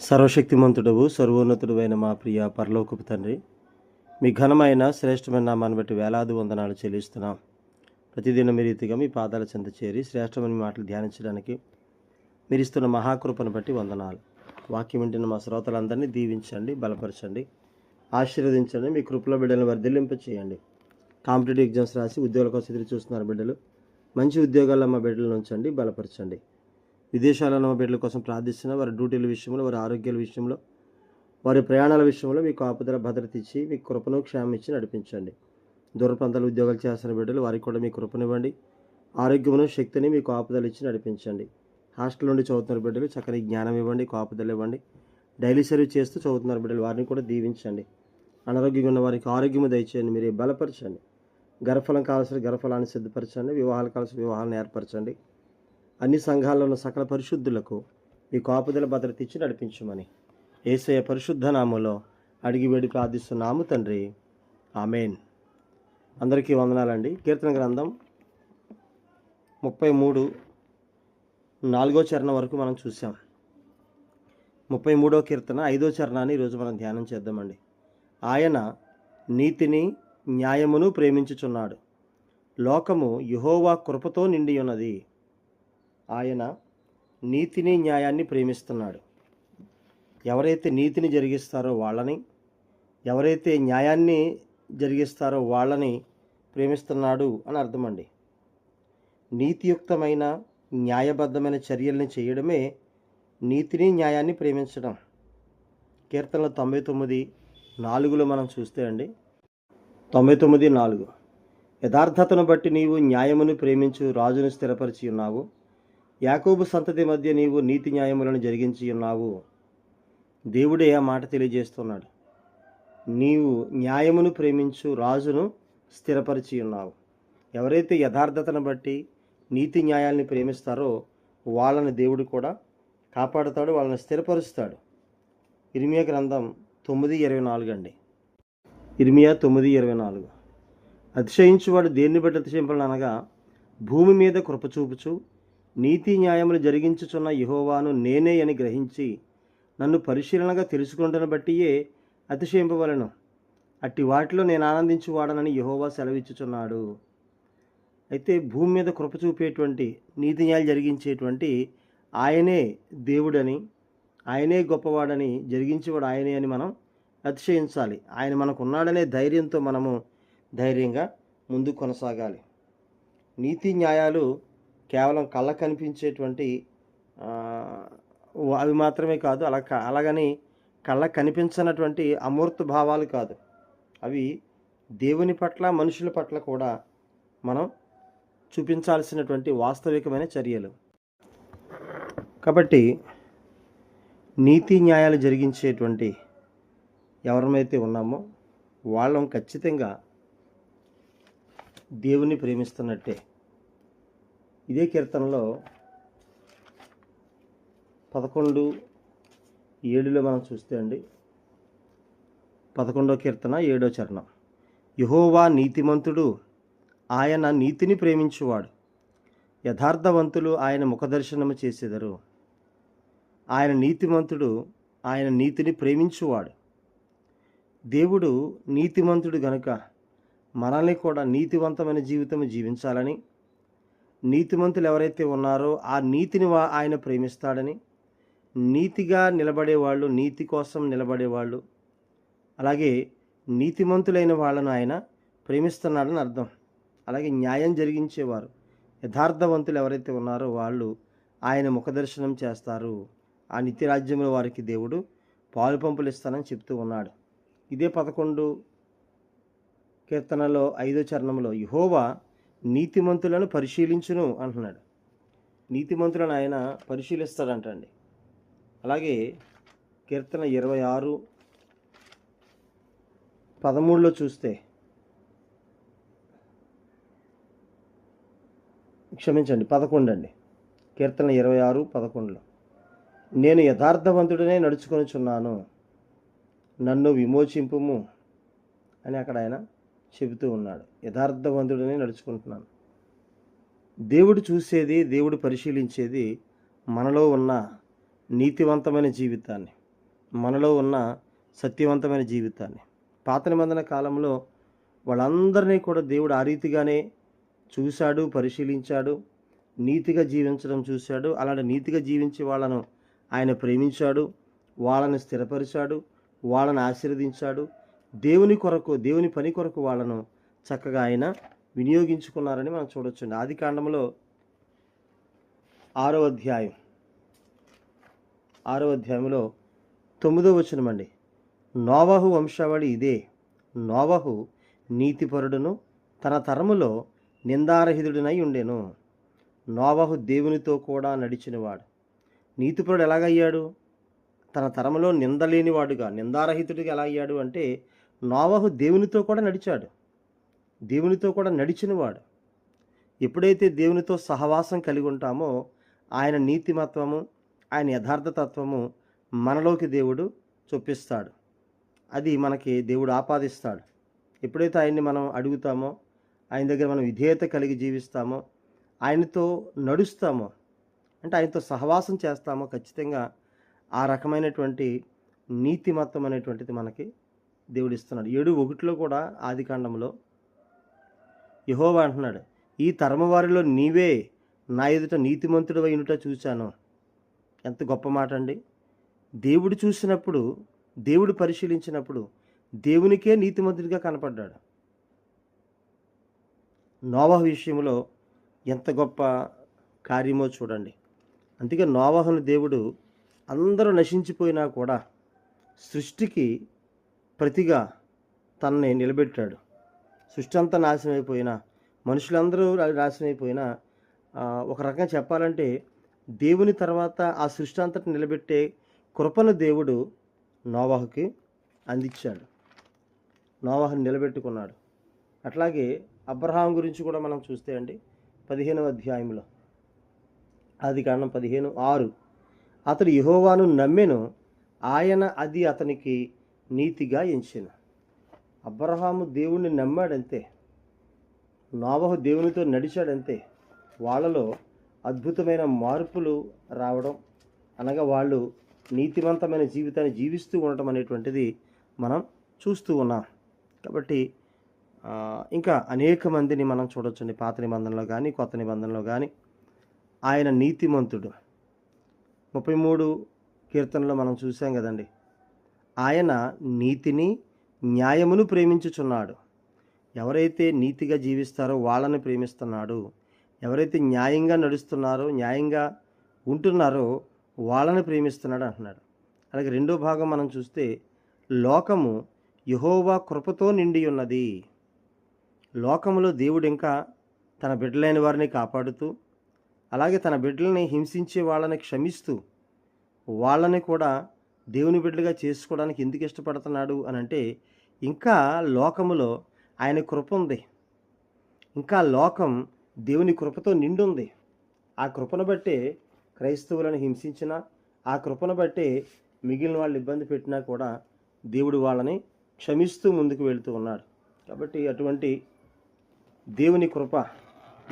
సర్వశక్తిమంతుడవు సర్వోన్నతుడు అయిన మా ప్రియ పరలోకపు తండ్రి మీ ఘనమైన శ్రేష్టమైన నామాన్ని బట్టి వేలాది వందనాలు చెల్లిస్తున్నాం. ప్రతిదినం మీ రీతిగా మీ పాదాల చెంత చేరి శ్రేష్టమైన మాటలు ధ్యానించడానికి మీరు ఇస్తున్న మహాకృపను బట్టి వందనాలు. వాక్యం వింటున్న మా శ్రోతలందరినీ దీవించండి బలపరచండి ఆశీర్వదించండి మీ కృపలో బిడ్డలను వర్ధిల్లింప చేయండి. కాంపిటేటివ్ ఎగ్జామ్స్ రాసి ఉద్యోగాల కోసం ఎదురు చూస్తున్నారు బిడ్డలు. మంచి ఉద్యోగాల్లో మా బిడ్డలను ఉంచండి బలపరచండి. విదేశాలలో మా బిడ్డల కోసం ప్రార్థిస్తున్న వారి డ్యూటీల విషయంలో వారి ఆరోగ్యాల విషయంలో వారి ప్రయాణాల విషయంలో మీకు ఆపుదల భద్రత ఇచ్చి మీ కృపను క్షేమించి ఇచ్చి నడిపించండి. దూర ప్రాంతాల ఉద్యోగాలు చేస్తున్న బిడ్డలు వారికి కూడా మీ కృపనివ్వండి. ఆరోగ్యమును శక్తిని మీకు ఆపదలు ఇచ్చి నడిపించండి. హాస్టల్ నుండి చదువుతున్న బిడ్డలు చక్కని జ్ఞానం ఇవ్వండి కాపుదలు ఇవ్వండి. డైలీ సర్వీస్ చేస్తూ చదువుతున్నారు బిడ్డలు వారిని కూడా దీవించండి. అనారోగ్యంగా ఉన్న వారికి ఆరోగ్యము దయచేయండి మీరు బలపరచండి. గర్భఫలం కావాల్సిన గర్భఫలాన్ని సిద్ధపరచండి వివాహాలు కావాల్సిన వివాహాలను ఏర్పరచండి. అన్ని సంఘాల్లో ఉన్న సకల పరిశుద్ధులకు మీ కాపుదల భద్రత ఇచ్చి నడిపించమని. ఏసయ పరిశుద్ధ నామంలో అడిగి వేడి ప్రార్థిస్తున్నాము తండ్రి. ఆమెన్. అందరికీ వందనాలండి. కీర్తన గ్రంథం ముప్పై మూడు నాలుగో చరణం వరకు మనం చూసాం ముప్పై మూడో కీర్తన ఐదో చరణాన్ని ఈరోజు మనం ధ్యానం చేద్దామండి. ఆయన నీతిని న్యాయమును ప్రేమించుచున్నాడు. లోకము యుహోవా కృపతో నిండి ఉన్నది. ఆయన నీతిని న్యాయాన్ని ప్రేమిస్తున్నాడు. ఎవరైతే నీతిని జరిగిస్తారో వాళ్ళని ఎవరైతే న్యాయాన్ని జరిగిస్తారో వాళ్ళని ప్రేమిస్తున్నాడు అని అర్థమండి. నీతియుక్తమైన న్యాయబద్ధమైన చర్యల్ని చేయడమే నీతిని న్యాయాన్ని ప్రేమించడం. కీర్తనలు తొంభై తొమ్మిది నాలుగులో మనం చూస్తే అండి. తొంభై తొమ్మిది నాలుగు. యథార్థతను బట్టి నీవు న్యాయమును ప్రేమించు రాజును స్థిరపరిచి ఉన్నావు. యాకోబు సంతతి మధ్య నీవు నీతి న్యాయములను జరిగించి ఉన్నావు. దేవుడే ఆ మాట తెలియజేస్తున్నాడు. నీవు న్యాయమును ప్రేమించు రాజును స్థిరపరిచి ఉన్నావు. ఎవరైతే యథార్థతను బట్టి నీతి న్యాయాల్ని ప్రేమిస్తారో వాళ్ళని దేవుడు కూడా కాపాడుతాడు వాళ్ళని స్థిరపరుస్తాడు. ఇర్మియా గ్రంథం తొమ్మిది ఇరవై నాలుగు అండి. ఇర్మియా తొమ్మిది ఇరవై నాలుగు. అతిశయించువాడు దేన్ని బట్టి అతిశయింపాలని అనగా భూమి మీద కృప చూపుచు నీతి న్యాయములు జరిగించుచున్న యహోవాను నేనే అని గ్రహించి నన్ను పరిశీలనగా తెలుసుకుంటున్న బట్టియే అతిశయింపవలను. అట్టి వాటిలో నేను ఆనందించువాడనని యహోవా సెలవిచ్చుచున్నాడు. అయితే భూమి మీద కృప చూపేటువంటి నీతి న్యాయాలు జరిగించేటువంటి ఆయనే దేవుడని ఆయనే గొప్పవాడని జరిగించేవాడు ఆయనే అని మనం అతిశయించాలి. ఆయన మనకు ఉన్నాడనే ధైర్యంతో మనము ధైర్యంగా ముందు కొనసాగాలి. నీతి న్యాయాలు కేవలం కళ్ళ కనిపించేటువంటి అవి మాత్రమే కాదు అలా అలాగని కళ్ళ కనిపించనటువంటి అమూర్త భావాలు కాదు. అవి దేవుని పట్ల మనుషుల పట్ల కూడా మనం చూపించాల్సినటువంటి వాస్తవికమైన చర్యలు. కాబట్టి నీతి న్యాయాలు జరిగించేటువంటి ఎవరమైతే ఉన్నామో వాళ్ళం ఖచ్చితంగా దేవుని ప్రేమిస్తున్నట్టే. ఇదే కీర్తనలో పదకొండు ఏడులో మనం చూస్తే అండి పదకొండో కీర్తన ఏడో చరణం. యహోవా నీతిమంతుడు ఆయన నీతిని ప్రేమించువాడు. యథార్థవంతులు ఆయన ముఖదర్శనము చేసేదరు. ఆయన నీతిమంతుడు ఆయన నీతిని ప్రేమించువాడు. దేవుడు నీతిమంతుడు గనుక మనల్ని కూడా నీతివంతమైన జీవితం జీవించాలని నీతిమంతులు ఎవరైతే ఉన్నారో ఆ నీతిని వా- ఆయన ప్రేమిస్తాడని నీతిగా నిలబడేవాళ్ళు నీతి కోసం నిలబడేవాళ్ళు అలాగే నీతిమంతులైన వాళ్ళను ఆయన ప్రేమిస్తున్నాడని అర్థం. అలాగే న్యాయం జరిగించేవారు యథార్థవంతులు ఎవరైతే ఉన్నారో వాళ్ళు ఆయన ముఖదర్శనం చేస్తారు. ఆ నిత్య రాజ్యంలో వారికి దేవుడు పాలు పంపులు ఇస్తానని చెప్తూ ఉన్నాడు. ఇదే పదకొండు కీర్తనలో ఐదో చరణంలో యహోవా నీతిమంతులను పరిశీలించును అంటున్నాడు. నీతిమంతులను ఆయన పరిశీలిస్తాడంటండి. అలాగే కీర్తన ఇరవై ఆరు పదమూడులో చూస్తే క్షమించండి పదకొండు అండి కీర్తన ఇరవై ఆరు పదకొండులో నేను యథార్థవంతుడనే నడుచుకొనుచున్నాను. నన్ను విమోచింపుము అని అక్కడ ఆయన చెబుతూ ఉన్నాడు. యథార్థవంతుడనే నడుచుకుంటున్నాను. దేవుడు చూసేది దేవుడు పరిశీలించేది మనలో ఉన్న నీతివంతమైన జీవితాన్ని మనలో ఉన్న సత్యవంతమైన జీవితాన్ని. పాత నిబంధన కాలంలో వాళ్ళందరినీ కూడా దేవుడు ఆ రీతిగానే చూశాడు పరిశీలించాడు నీతిగా జీవించడం చూశాడు అలాంటి నీతిగా జీవించి వాళ్ళను ఆయన ప్రేమించాడు వాళ్ళని స్థిరపరిచాడు వాళ్ళని ఆశీర్వదించాడు దేవుని కొరకు దేవుని పని కొరకు వాళ్ళను చక్కగా ఆయన వినియోగించుకున్నారని మనం చూడొచ్చండి. ఆది కాండంలో ఆరో అధ్యాయం. ఆరో అధ్యాయంలో తొమ్మిదో వచనం అండి నోవహు వంశావళి ఇదే. నోవహు నీతిపరుడును తన తరములో నిందారహితుడినై ఉండెను. నోవహు దేవునితో కూడా నడిచినవాడు. నీతిపరుడు ఎలాగయ్యాడు? తన తరములో నిందలేనివాడుగా నిందారహితుడిగా ఎలా అయ్యాడు అంటే నోవహు దేవునితో కూడా నడిచాడు. దేవునితో కూడా నడిచినవాడు. ఎప్పుడైతే దేవునితో సహవాసం కలిగి ఉంటామో ఆయన నీతిమత్వము ఆయన యథార్థతత్వము మనలోకి దేవుడు చొప్పిస్తాడు. అది మనకి దేవుడు ఆపాదిస్తాడు. ఎప్పుడైతే ఆయన్ని మనం అడుగుతామో ఆయన దగ్గర మనం విధేయత కలిగి జీవిస్తామో ఆయనతో నడుస్తామో అంటే ఆయనతో సహవాసం చేస్తామో ఖచ్చితంగా ఆ రకమైనటువంటి నీతిమత్వం అనేటువంటిది మనకి దేవుడు ఇస్తున్నాడు ఏడు ఒకటిలో కూడా ఆది కాండంలో యహోవా అంటున్నాడు ఈ తరమ వారిలో నీవే నా ఎదుట నీతిమంతుడు అయినట చూశాను. ఎంత గొప్ప మాట అండి. దేవుడు చూసినప్పుడు దేవుడు పరిశీలించినప్పుడు దేవునికే నీతిమంతుడిగా కనపడ్డాడు. నోవహ విషయంలో ఎంత గొప్ప కార్యమో చూడండి. అందుకే నోవహను దేవుడు అందరూ నశించిపోయినా కూడా సృష్టికి ప్రతిగా తనని నిలబెట్టాడు. సృష్టి అంతా నాశనం అయిపోయినా మనుషులందరూ నాశనం అయిపోయినా ఒక రకంగా చెప్పాలంటే దేవుని తర్వాత ఆ సృష్టి అంతటి నిలబెట్టే కృపను దేవుడు నోవాహుకి అందించాడు. నోవాహుని నిలబెట్టుకున్నాడు. అట్లాగే అబ్రహాం గురించి కూడా మనం చూస్తే అండి పదిహేనవ అధ్యాయంలో అది కారణం పదిహేను ఆరు అతడు యహోవాను నమ్మెను ఆయన అది అతనికి నీతిగా ఎంచిన. అబ్రహాము దేవుణ్ణి నమ్మాడంతే నావహు దేవునితో నడిచాడంతే వాళ్ళలో అద్భుతమైన మార్పులు రావడం అనగా వాళ్ళు నీతివంతమైన జీవితాన్ని జీవిస్తూ ఉండటం అనేటువంటిది మనం చూస్తూ ఉన్నాం. కాబట్టి ఇంకా అనేక మందిని మనం చూడొచ్చండి. పాత నిబంధనలో కానీ కొత్త నిబంధనలో కానీ ఆయన నీతిమంతుడు. ముప్పై మూడు కీర్తనలో మనం చూసాం కదండి. ఆయన నీతిని న్యాయమును ప్రేమించుచున్నాడు. ఎవరైతే నీతిగా జీవిస్తారో వాళ్ళని ప్రేమిస్తున్నాడు. ఎవరైతే న్యాయంగా నడుస్తున్నారో న్యాయంగా ఉంటున్నారో వాళ్ళని ప్రేమిస్తున్నాడు అంటున్నాడు. అలాగే రెండో భాగం మనం చూస్తే లోకము యహోవా కృపతో నిండి ఉన్నది. లోకములో దేవుడు ఇంకా తన బిడ్డలైన వారిని కాపాడుతూ అలాగే తన బిడ్డలని హింసించే వాళ్ళని క్షమిస్తూ వాళ్ళని కూడా దేవుని బిడ్డలుగా చేసుకోవడానికి ఎందుకు ఇష్టపడుతున్నాడు అని అంటే ఇంకా లోకములో ఆయన కృప ఉంది. ఇంకా లోకం దేవుని కృపతో నిండుంది ఆ కృపను బట్టే క్రైస్తవులను హింసించిన ఆ కృపను బట్టే మిగిలిన వాళ్ళు ఇబ్బంది పెట్టినా కూడా దేవుడు వాళ్ళని క్షమిస్తూ ముందుకు వెళుతూ ఉన్నాడు. కాబట్టి అటువంటి దేవుని కృప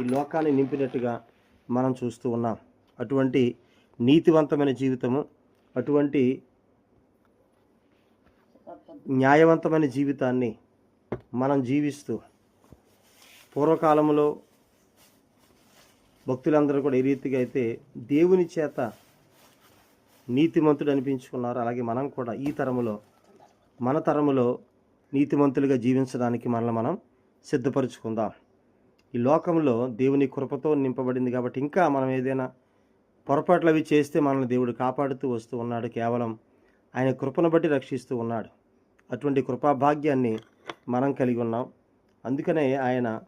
ఈ లోకాన్ని నింపినట్టుగా మనం చూస్తూ ఉన్నాం. అటువంటి నీతివంతమైన జీవితము అటువంటి న్యాయవంతమైన జీవితాన్ని మనం జీవిస్తూ పూర్వకాలంలో భక్తులందరూ కూడా ఏ రీతిగా అయితే దేవుని చేత నీతిమంతుడు అనిపించుకున్నారు. అలాగే మనం కూడా ఈ తరములో మన తరములో నీతిమంతులుగా జీవించడానికి మనల్ని మనం సిద్ధపరచుకుందాం. ఈ లోకంలో దేవుని కృపతో నింపబడింది కాబట్టి ఇంకా మనం ఏదైనా పొరపాట్లు అవి చేస్తే మనల్ని దేవుడు కాపాడుతూ వస్తూ ఉన్నాడు. కేవలం ఆయన కృపను బట్టి రక్షిస్తూ ఉన్నాడు. అటువంటి కృపాభాగ్యాన్ని మనం కలిగి ఉన్నాం. అందుకనే ఆయన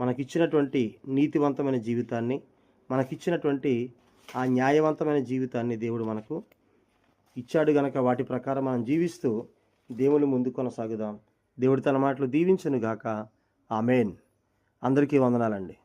మనకిచ్చినటువంటి నీతివంతమైన జీవితాన్ని మనకిచ్చినటువంటి ఆ న్యాయవంతమైన జీవితాన్ని దేవుడు మనకు ఇచ్చాడు గనక వాటి ప్రకారం మనం జీవిస్తూ దేవుని ముందు కొనసాగుదాం. దేవుడు తన మాటలు దీవించను గాక ఆమెన్. అందరికీ వందనాలండి.